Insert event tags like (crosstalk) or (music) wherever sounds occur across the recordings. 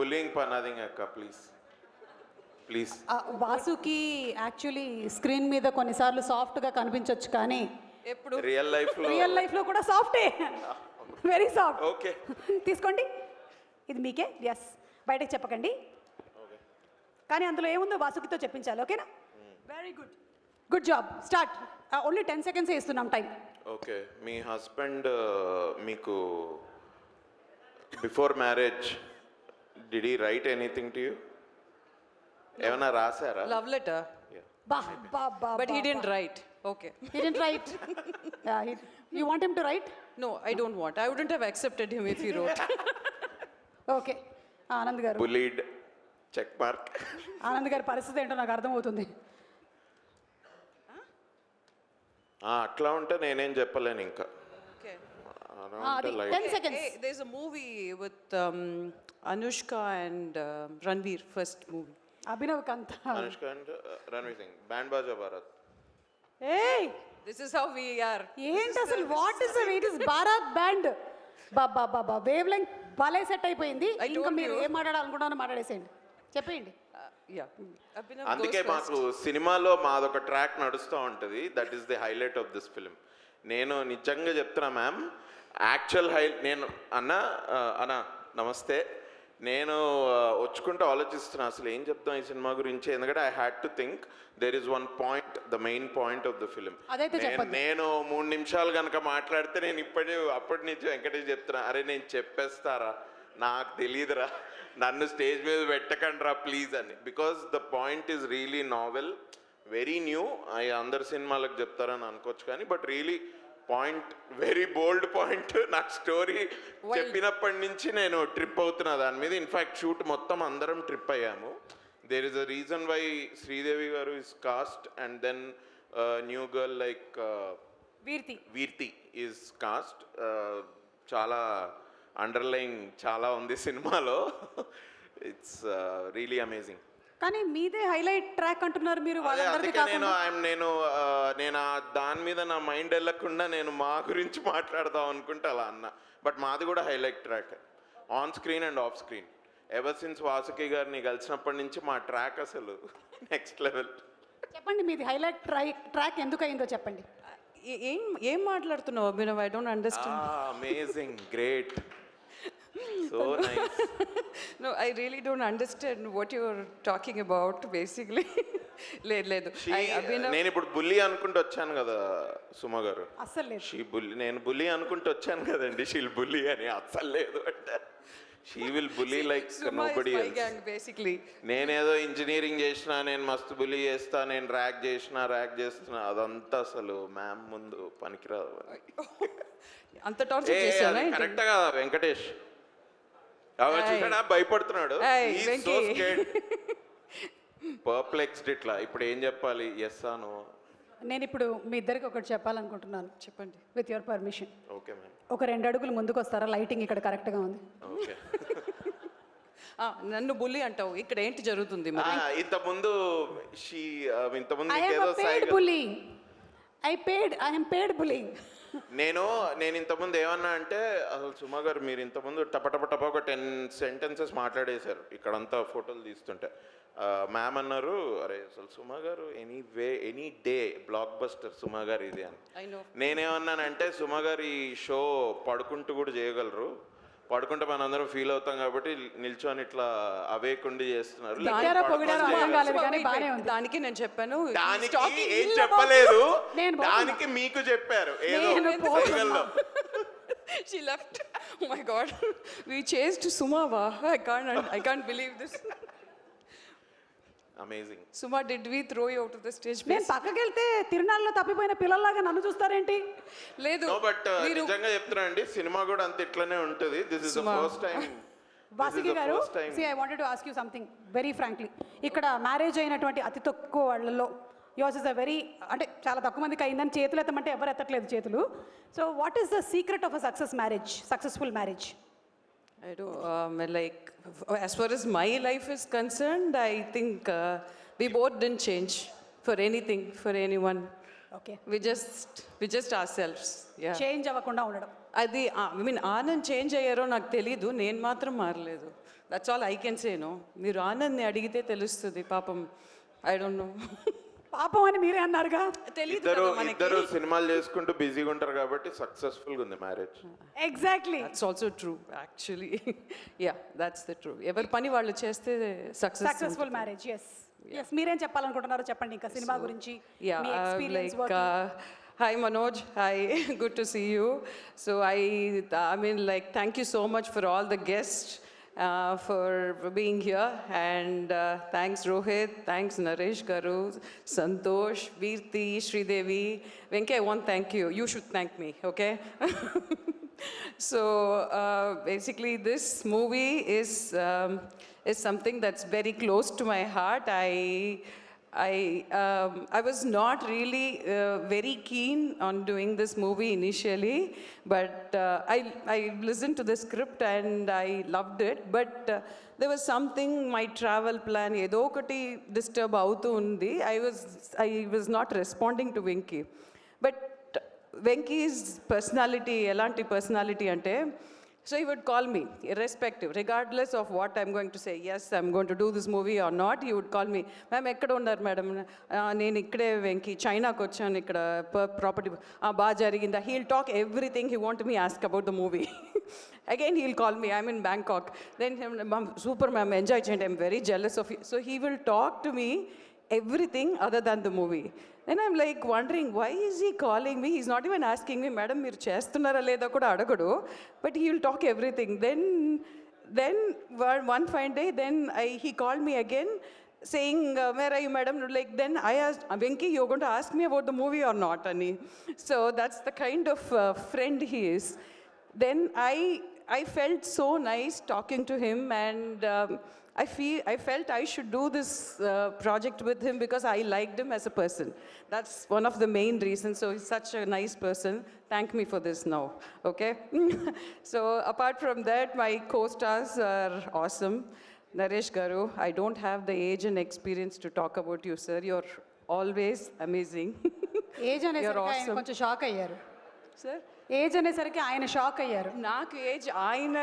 Bullying పనాదింగ్ అక్క please please Vasuki actually screen మీద కొన్నిసార్లు సాఫ్ట్గా కనిపించవచ్చు కానీ ఎప్పుడు? రియల్ లైఫ్లో. రియల్ లైఫ్లో కూడా సాఫ్టే వెరీ సాఫ్ట్ ఓకే తీసుకోండి. ఇది మీకే? ఎస్ బయటకు చెప్పకండి. కానీ అందులో ఏముందో వాసుకితో చెప్పించాలి ఓకేనా very good good job start only ten seconds ఇస్తున్నాం టైం ఓకే మీ హస్బెండ్ మీకు before marriage did he write anything to you ఏమైనా రాశారా? Love letter Yeah. బా బా బా but he didn't write okay he didn't write. Yeah, he, you want him to write? No I don't want I wouldn't have accepted him if he wrote okay Anand garu bullied check mark Anand గారి పరిస్థితి ఏంటో నాకు అర్థమవుతుంది. అట్లా ఉంటే నేనేం చెప్పలేను ఇంకా. Ten seconds Hey, there's a movie with um, Anushka and uh, Ranveer, first movie. Abhinav కంత అనుష్క అండ్ రణ్వీర్ సింగ్ బ్యాండ్ బాజా భారత్ ఏయ్ This is how we are. ఏంటి అసలు what is it is Bharat band బాబా బాబా వేవ్ లెంగ్ భలే సెట్ అయిపోయింది. I ఇంకా మీరు you. ఏం మాట్లాడాలనుకుంటానో మాట్లాడేసేయండి. చెప్పేయండి. Uh, yeah. Abhinav అందుకే goes first. మాకు సినిమాలో మాదొక ట్రాక్ నడుస్తూ ఉంటుంది. That is the highlight of this film నేను నిజంగా చెప్తున్నా మ్యామ్ యాక్చువల్ హై నేను అన్న అన్న నమస్తే. నేను వచ్చుకుంటూ ఆలోచిస్తున్నా. అసలు ఏం చెప్తాం ఈ సినిమా గురించి? ఎందుకంటే I had to think there is one point the main point of the film. నేను మూడు నిమిషాలు కనుక మాట్లాడితే నేను ఇప్పటి అప్పటి నుంచి వెంకటేష్ చెప్తున్నా అరే నేను చెప్పేస్తారా? నాకు తెలియదురా నన్ను స్టేజ్ మీద పెట్టకండిరా ప్లీజ్ అని. Because the point is really novel very new. అవి అందరు సినిమాలకు చెప్తారని అనుకోవచ్చు కానీ but really point very bold point. నాకు స్టోరీ చెప్పినప్పటి నుంచి నేను ట్రిప్ అవుతున్నా దాని మీద. ఇన్ఫాక్ట్ షూట్ మొత్తం అందరం ట్రిప్ అయ్యాము. There is a reason why Sridevi garu is cast and then new girl like వీర్తి. వీర్తి ఈజ్ కాస్ట్ చాలా అండర్లైన్ చాలా ఉంది సినిమాలో. ఇట్స్ రియలీ అమేజింగ్ కానీ మీదే హైలైట్ ట్రాక్ అంటున్నారు మీరు అదే వాళ్ళందరిది అందుకే నేను కాకుండా నేను ఆ, నేను ఆ దాని మీద నా మైండ్ వెళ్ళకుండా నేను మా గురించి మాట్లాడదాం అనుకుంటే అలా అన్న. బట్ మాది కూడా highlight track. On screen and off screen ever since Vasuki గారిని కలిసినప్పటి నుంచి మా ట్రాక్ అసలు నెక్స్ట్ లెవెల్ చెప్పండి మీది హైలైట్ ట్రాక్ ట్రాక్ ఎందుకు అయిందో చెప్పండి. ఏ- ఏం ఏం మాట్లాడుతున్నావు Abhinav? I don't understand amazing great so nice no I really don't understand what your talking about basically లేదు లేదు. నేను ఇప్పుడు బుల్లి అనుకుంటూ వచ్చాను కదా సుమ గారు. అస్సలు లేదు. షీ బుల్లి నేను బుల్లి అనుకుంటూ వచ్చాను కదండి షీల్ బుల్లి అని అస్సలు లేదు అంటే. She will bully like nobody basically. నేనేదో ఇంజనీరింగ్ చేసినా నేను మస్తు బుల్లి చేస్తా నేను ర్యాక్ చేసినా ర్యాక్ చేస్తున్నా అదంతా అసలు మ్యామ్ ముందు పనికిరాదు. (laughs) అంత టార్చర్ చేశానా? కరెక్ట్ కదా వెంకటేష్. చూసాడా భయపడుతున్నాడు. పర్ప్లెక్స్డ్ (laughs) ఇట్లా. ఇప్పుడు ఏం చెప్పాలి? ఎస్ అను నేను ఇప్పుడు మీ ఇద్దరికి ఒకటి చెప్పాలనుకుంటున్నాను. చెప్పండి. With your permission okay ma'am ఒక రెండు అడుగులు ముందుకు వస్తారా లైటింగ్ ఇక్కడ కరెక్ట్గా ఉంది. ఓకే (laughs) ఆ, నన్ను బుల్లి అంటావు. ఇక్కడ ఏంటి జరుగుతుంది మరి? ఇంత ముందు షీ ఇంత ముందు I paid bullying I paid I'm paid bullying నేను నేను ఇంతకుముందు ఏమన్నా అంటే అసలు సుమా గారు మీరు ఇంతకుముందు టపటప టప ఒక టెన్ సెంటెన్సెస్ మాట్లాడేశారు. ఇక్కడంతా ఫోటోలు తీస్తుంటే. మ్యామ్ అన్నారు అరే అసలు Suma garu any way any day blockbuster Suma garu ఇది అని. నేనేమన్నానంటే సుమా గారు ఈ షో పడుకుంటూ కూడా చేయగలరు. పడుకుంటే మనందరం ఫీల్ అవుతాం కాబట్టి నిల్చొని ఇట్లా అవేకుండి చేస్తున్నారు దానికి నేను చెప్పాను దానికి ఏం చెప్పలేదు. దానికి మీకు చెప్పారు ఏదో she left. Oh my God. We chased Sumava. I can't. I can't believe this. Amazing Suma, did we throw you out of the stage? నేను? పక్కకి వెళ్తే తిరునాళ్ళలో తప్పిపోయిన పిల్లల్లాగా నన్ను చూస్తారేంటి? లేదు. నో బట్ మీరు నిజంగా చెప్తున్నా అండి సినిమా కూడా అంత ఇట్లనే ఉంటుంది. This is the Suma. First time Vasuki garu see I wanted to ask you something very frankly ఇక్కడ మ్యారేజ్ అయినటువంటి అతి తక్కువ వాళ్ళలో యోస్ ఇస్ అ వెరీ అంటే చాలా తక్కువ మందికి అయిందని చేతులు ఎత్తమంటే ఎవరు ఎత్తట్లేదు చేతులు. So what is the secret of a success marriage successful marriage I do. Um, like, as far as my life is concerned, I think uh, we both didn't change for anything, for anyone. Okay We just, we just ourselves. Yeah. Change అవ్వకుండా ఉండడం అది I mean Anand change అయ్యారో నాకు తెలీదు నేను మాత్రం మారలేదు that's all I can say no మీరు ఆనంద్ని అడిగితే తెలుస్తుంది పాపం ఐ డోంట్ నో పాపం అని మీరే అన్నారుగా? తెలియదు ఇద్దరు సినిమాలు చేసుకుంటూ బిజీగా ఉంటారు కాబట్టి సక్సెస్ఫుల్గా ఉంది marriage exactly that's also true actually yeah that's the true ఎవరి పని వాళ్ళు చేస్తే success successful marriage yes yes మీరేం చెప్పాలనుకుంటున్నారో చెప్పండి ఇంకా సినిమా గురించి. Yeah, మీ uh, experience like, uh, hi Manoj, hi, (laughs) good to see you. So I, I mean, like, thank you so much for all the guests. Uh, for being here, and uh, thanks Rohit, thanks Naresh Garu, Santosh, Veerti, Sridevi, Venki. I want to thank you. You should thank me, okay? (laughs) so uh, basically, this movie is um, is something that's very close to my heart. I I um, I was not really uh, very keen on doing this movie initially, but uh, I I listened to the script and I loved it. But uh, there was something my travel plan ఏదో ఒకటి disturb అవుతూ ఉంది I was I was not responding to Venki, but Venki's personality ఎలాంటి personality అంటే So he would call me irrespective regardless of what I'm going to say yes I'm going to do this movie or not you would call me ma'am ఎక్కడ ఉన్నారు madam నేను ఇక్కడే వెంకీ చైనాకి వచ్చాను ఇక్కడ property బాగా జరిగిందా? He'll talk everything he want me ask about the movie again he'll call me I'm in Bangkok then ma'am super ma'am enjoy చేయండి I'm very jealous of you so he will talk to me everything other than the movie. Then I'm like wondering, why is he calling me? He's not even asking me, madam, మీరు చేస్తున్నారా లేదా కూడా అడగడు but he will talk everything. Then, then one one fine day, then I, he called me again saying, uh, where are you, madam? Like, then I asked, Venki, you're going to ask me about the movie or not, Ani? So that's the kind of uh, friend he is. Then I, I felt so nice talking to him and um, I feel I felt I should do this uh, project with him because I liked him as a person. That's one of the main reasons. So he's such a nice person. Thank me for this now. Okay. (laughs) so apart from that, my co-stars are awesome. Naresh Garu, I don't have the age and experience to talk about you, sir. You're always amazing. Age అనేసరికి ఆయన awesome. కొంచెం shock అయ్యారు sir, age అనేసరికి ఆయన shock అయ్యారు నాకు age ఆయన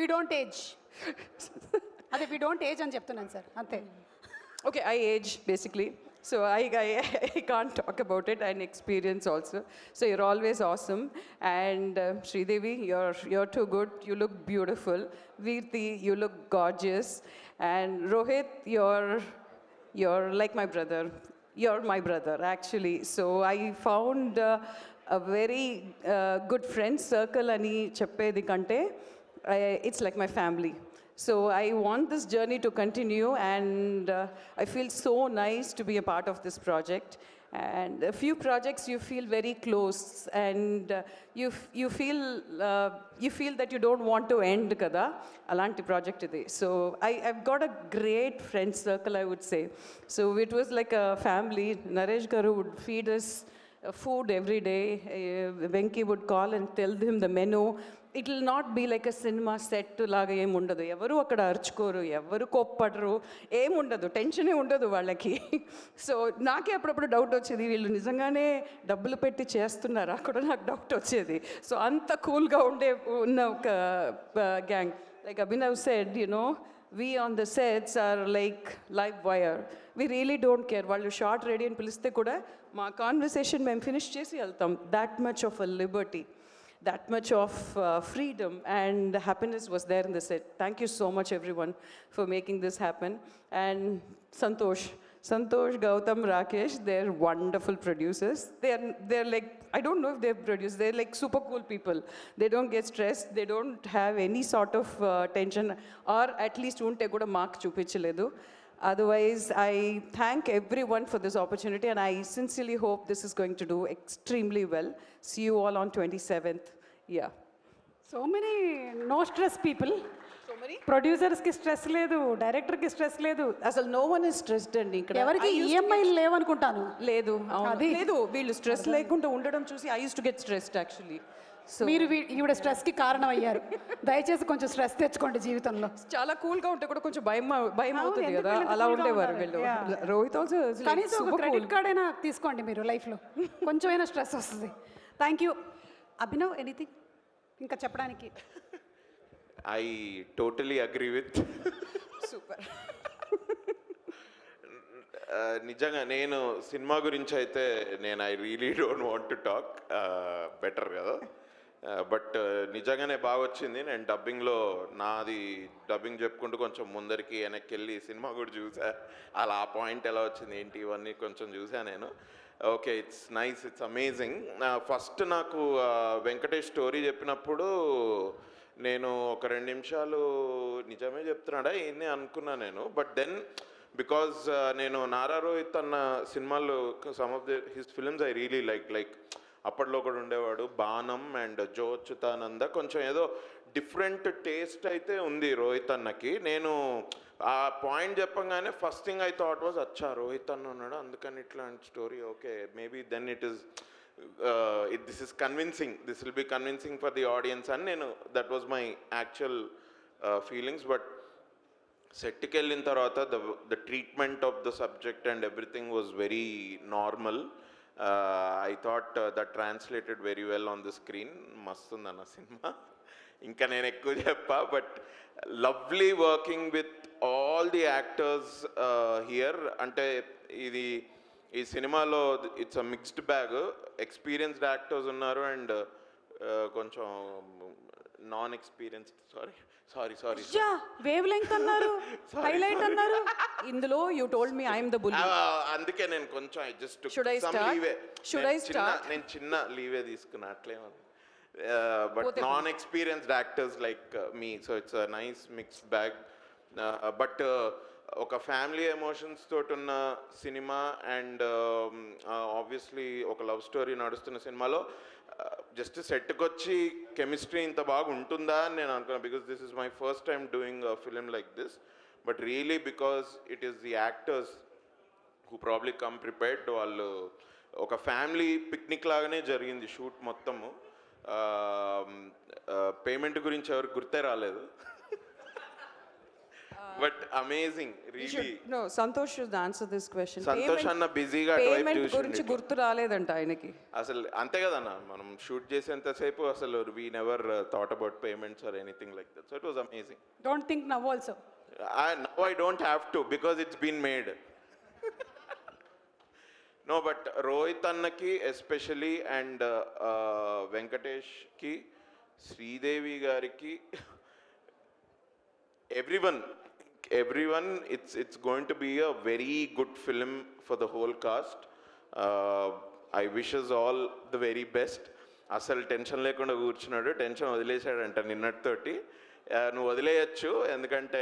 we don't age అదే వి డోంట్ ఏజ్ అని చెప్తున్నాను సార్ అంతే Okay, I age basically. So I, (laughs) I, I can't talk about it and experience also. So you're always awesome. And uh, Sridevi, you're, you're too good. You look beautiful. Veerti, you look gorgeous. And Rohit, you're, you're like my brother. You're my brother, actually. So I found uh, a very uh, good friend circle అని చెప్పేది కంటే it's like my family. So I want this journey to continue, and uh, I feel so nice to be a part of this project. And a few projects you feel very close, and uh, you you feel uh, you feel that you don't want to end kada alanti project today. So I I've got a great friend circle, I would say. So it was like a family. Naresh Garu would feed us uh, food every day. Uh, Venki would call and tell him the menu. It will not be like a cinema set లాగా ఏమి ఉండదు. ఎవరు అక్కడ అరుచుకోరు ఎవరు కోప్పడరు ఏముండదు టెన్షనే ఉండదు వాళ్ళకి. So నాకే అప్పుడప్పుడు డౌట్ వచ్చేది. వీళ్ళు నిజంగానే డబ్బులు పెట్టి చేస్తున్నారా కూడా నాకు డౌట్ వచ్చేది. సో అంత కూల్గా ఉండే ఉన్న ఒక gang like Abhinav said you know we on the sets are like live wire we really don't care వాళ్ళు షార్ట్ రెడీ అని పిలిస్తే కూడా మా కాన్వర్సేషన్ మేము ఫినిష్ చేసి వెళ్తాం. That much of a liberty that much of uh, freedom and happiness was there in the set. Thank you so much, everyone, for making this happen. And Santosh, Santosh, Gautam, Rakesh, they're wonderful producers. They're, they're like, I don't know if they've produced, they're like super cool people. They don't get stressed, they don't have any sort of uh, tension, or at least unte kuda mark chupichaledu. Otherwise, I thank everyone for this opportunity and I sincerely hope this is going to do extremely well. See you all on 27th. Yeah. So many no stress people So many? ప్రొడ్యూసర్స్కి stress లేదు డైరెక్టర్కి stress లేదు అసలు no one is stressed అండి ఇక్కడ ఎవరికి ఈఎంఐలు లేవనుకుంటాను లేదు. లేదు వీళ్ళు స్ట్రెస్ లేకుండా ఉండడం చూసి I use to get stressed actually మీరు ఈవిడ స్ట్రెస్కి కారణం అయ్యారు దయచేసి కొంచెం స్ట్రెస్ తెచ్చుకోండి జీవితంలో. చాలా కూల్గా ఉంటే కూడా కొంచెం భయం భయం అవుతుంది కదా? అలా ఉండేవారు? వీళ్ళు. రోహిత్ ఆల్సో కనీసం ఒక క్రెడిట్ కార్డ్ అయినా తీసుకోండి మీరు లైఫ్లో. కొంచెమైనా స్ట్రెస్ వస్తుంది. Thank you. అభినవ్ ఎనీథింగ్ ఇంకా చెప్పడానికి. I totally agree with Super. (laughs) నిజంగా నేను సినిమా గురించి అయితే నేను I really don't want to talk better కదా? Uh, బట్ uh, నిజంగానే బాగా వచ్చింది నేను డబ్బింగ్లో నాది డబ్బింగ్ చెప్పుకుంటూ కొంచెం ముందరికి వెనక్కి వెళ్ళి సినిమా కూడా చూసా. అలా ఆ పాయింట్ ఎలా వచ్చింది ఏంటి ఇవన్నీ కొంచెం చూసా నేను. Okay it's nice it's amazing first నాకు uh, వెంకటేష్ స్టోరీ చెప్పినప్పుడు నేను ఒక రెండు నిమిషాలు నిజమే చెప్తున్నాడా ఏంది అనుకున్నా నేను. బట్ దెన్ బికాజ్ నేను నారా రోహిత్ అన్న సినిమాలు some of the his films I really like like అప్పట్లో కూడా ఉండేవాడు. బాణం అండ్ జోచుతానంద కొంచెం ఏదో డిఫరెంట్ టేస్ట్ అయితే ఉంది రోహిత్ అన్నకి నేను ఆ పాయింట్ చెప్పంగానే first thing I thought was అచ్చా రోహిత్ అన్న ఉన్నాడు అందుకని ఇట్లాంటి story okay maybe then it is it this is convincing this will be convincing for the audience అని నేను that was my actual feelings. But సెట్కి వెళ్ళిన తర్వాత the the treatment of the subject and everything was very normal. I thought that translated very well on the screen మస్తుందన్న cinema. ఇంకా నేను ఎక్కువ చెప్పా but lovely working with all the actors here అంటే ఇది ఈ సినిమాలో it's a mixed bag experienced actors ఉన్నారు and uh, కొంచెం non experienced sorry sorry sorry yeah wavelength అన్నారు (laughs) హైలైట్ అన్నారు ఇందులో you told me I'm the bully. అందుకే నేను కొంచెం I just Should I start? Should I start? నేను చిన్న లీవే తీసుకున్నా అట్లేమని but non experienced actors like me so it's nice mixed bag but ఒక ఫ్యామిలీ ఎమోషన్స్ తోటి ఉన్న సినిమా అండ్ ఆబ్వియస్లీ ఒక లవ్ స్టోరీ నడుస్తున్న సినిమాలో జస్ట్ సెట్కి వచ్చి కెమిస్ట్రీ ఇంత బాగా ఉంటుందా అని నేను అనుకున్నాను because this is my first time doing film like this but really because it is the actors who probably come prepared వాళ్ళు ఒక ఫ్యామిలీ పిక్నిక్ లాగానే జరిగింది షూట్ మొత్తము. Um, uh, పేమెంట్ గురించి ఎవరికి గుర్తే రాలేదు. (laughs) But amazing really no, Santosh should answer this question. Santosh అన్న బిజీగా అటువైపు పేమెంట్ చూసి గురించి గుర్తు రాలేదంట ఆయనకి. అసలు అంతే కదన్న మనం షూట్ చేసేంతసేపు అసలు we never thought about payments or anything like that so it was amazing don't think now also I now I don't have to because it's been made. (laughs) no, but Rohit అన్నకి especially and వెంకటేష్కి శ్రీదేవి గారికి (laughs) everyone everyone it's it's going to be a very good film for the whole cast I wishes all the very best అసలు tension లేకుండా కూర్చున్నాడు tension వదిలేశాడంట నిన్నటితోటి. నువ్వు వదిలేయచ్చు ఎందుకంటే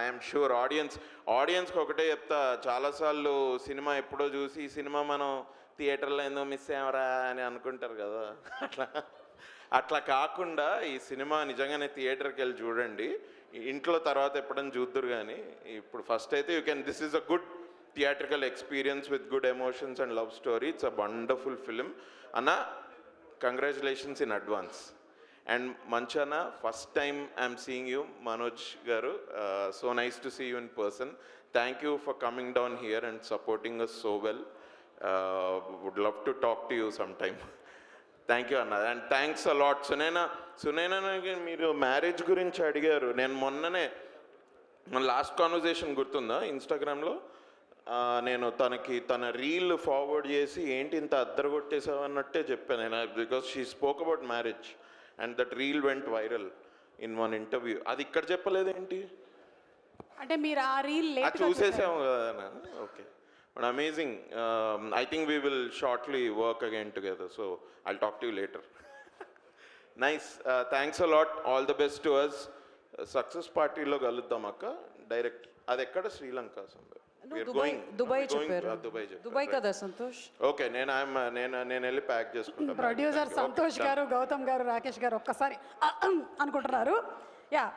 I'm sure audience ఆడియన్స్కి ఒకటే చెప్తా చాలాసార్లు సినిమా ఎప్పుడో చూసి ఈ సినిమా మనం థియేటర్లో ఏందో మిస్ అయ్యామరా అని అనుకుంటారు కదా. అట్లా అట్లా కాకుండా ఈ సినిమా నిజంగానే థియేటర్కి వెళ్ళి చూడండి. ఇంట్లో తర్వాత ఎప్పుడైనా చూద్దరు కానీ ఇప్పుడు ఫస్ట్ అయితే you can this is a good theatrical experience with good emotions and love story it's a wonderful film అన్న కంగ్రాచులేషన్స్ ఇన్ అడ్వాన్స్ అండ్ మంచాన first time I'm seeing you Manoj garu so nice to see you in person thank you for coming down here and supporting us so well would love to talk to you some time thank you అన్న. And thanks a lot Sunaina సునైనాకి మీరు marriage గురించి అడిగారు. నేను మొన్ననే మన last conversation గుర్తుందా ఇన్స్టాగ్రామ్లో నేను తనకి తన రీల్ ఫార్వర్డ్ చేసి ఏంటి ఇంత అద్దరు కొట్టేసావు అన్నట్టే చెప్పాను. నేను because she spoke about marriage and that reel went viral in one interview అది ఇక్కడ చెప్పలేదేంటి? అంటే మీరు ఆ రీల్ చూసేసాము కదా okay but amazing I think we will shortly work again together so I talk to you later nice thanks a lot all the best to us success పార్టీలో కలుద్దాం అక్క. డైరెక్ట్ అది ఎక్కడ? శ్రీలంక దుబాయ్ దుబాయ్ కదా Santosh? Okay నేను uh, నేను నేను వెళ్ళి ప్యాక్ చేసుకుంటాను. ప్రొడ్యూసర్ సంతోష్ గారు గౌతమ్ గారు రాకేష్ గారు ఒక్కసారి అనుకుంటున్నారు. యా